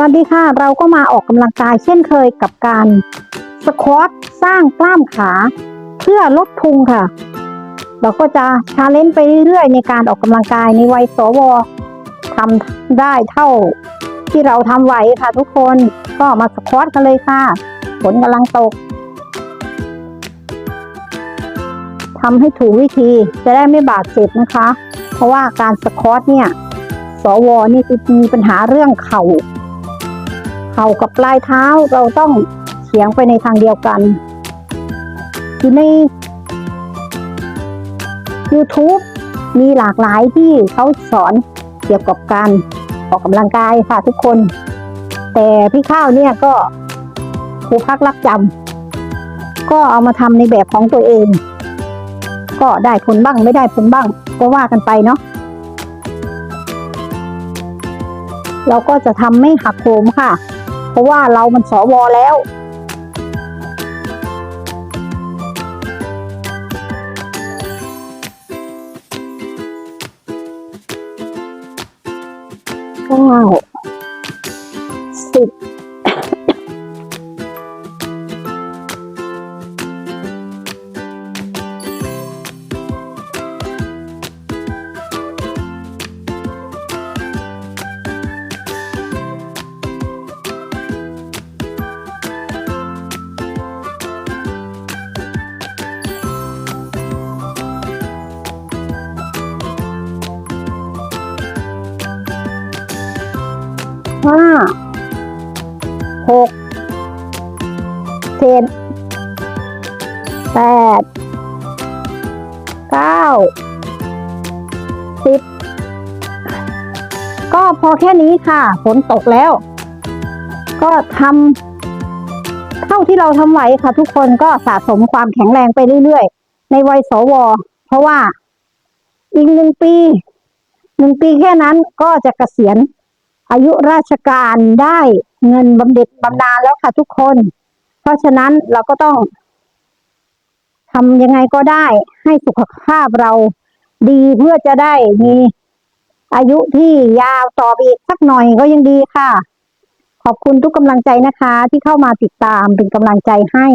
วัสดีค่ะ เราก็มาออกกำลังกายเช่นเคยกับการสควอตสร้างกล้ามขาเพื่อลดพุงค่ะ เราก็จะชาเลนจ์ไปเรื่อยๆ ในการออกกำลังกายในวัยสวทำได้เท่าที่เราทำไหวค่ะทุกคนก็มาสควอตกันเลยค่ะฝนกำลังตกทำให้ถูกวิธีจะได้ไม่บาดเจ็บนะคะ เพราะว่าการสควอตเนี่ย สวนี่มีปัญหาเรื่องเข่า ข่ากับปลายเท้าเราต้องเฉียงไปในทางเดียวกันอยู่ใน YouTube มีหลากหลายที่เขาสอนเกี่ยวกับการออกกำลังกายค่ะทุกคน แต่พี่ข้าวเนี่ยก็ครูพักรักจำก็เอามาทำในแบบของตัวเอง ก็ได้ผลบ้างไม่ได้ผลบ้าง ก็ว่ากันไปเนาะเราก็จะทำไม่หักโหมค่ะ ราะว่าเรามันสวแล้วเก้าสิบ ห้าหกเจ็ดแปดเก้าสิบก็พอแค่นี้ค่ะฝนตกแล้ว ก็ทำเท่าที่เราทำไหวค่ะ ทุกคนก็สะสมความแข็งแรงไปเรื่อยๆ ในวัยสว เพราะว่าอีกหนึ่งปีหนึ่งปีแค่นั้นก็จะเกษียณ อายุราชการได้เงินบำเหน็จบำนาญแล้วค่ะทุกคน เพราะฉะนั้นเราก็ต้องทำยังไงก็ได้ให้สุขภาพเราดีเพื่อจะได้มีอายุที่ยาวต่อไปอีกสักหน่อยก็ยังดีค่ะ ขอบคุณทุกกำลังใจนะคะ ที่เข้ามาติดตามเป็นกำลังใจให้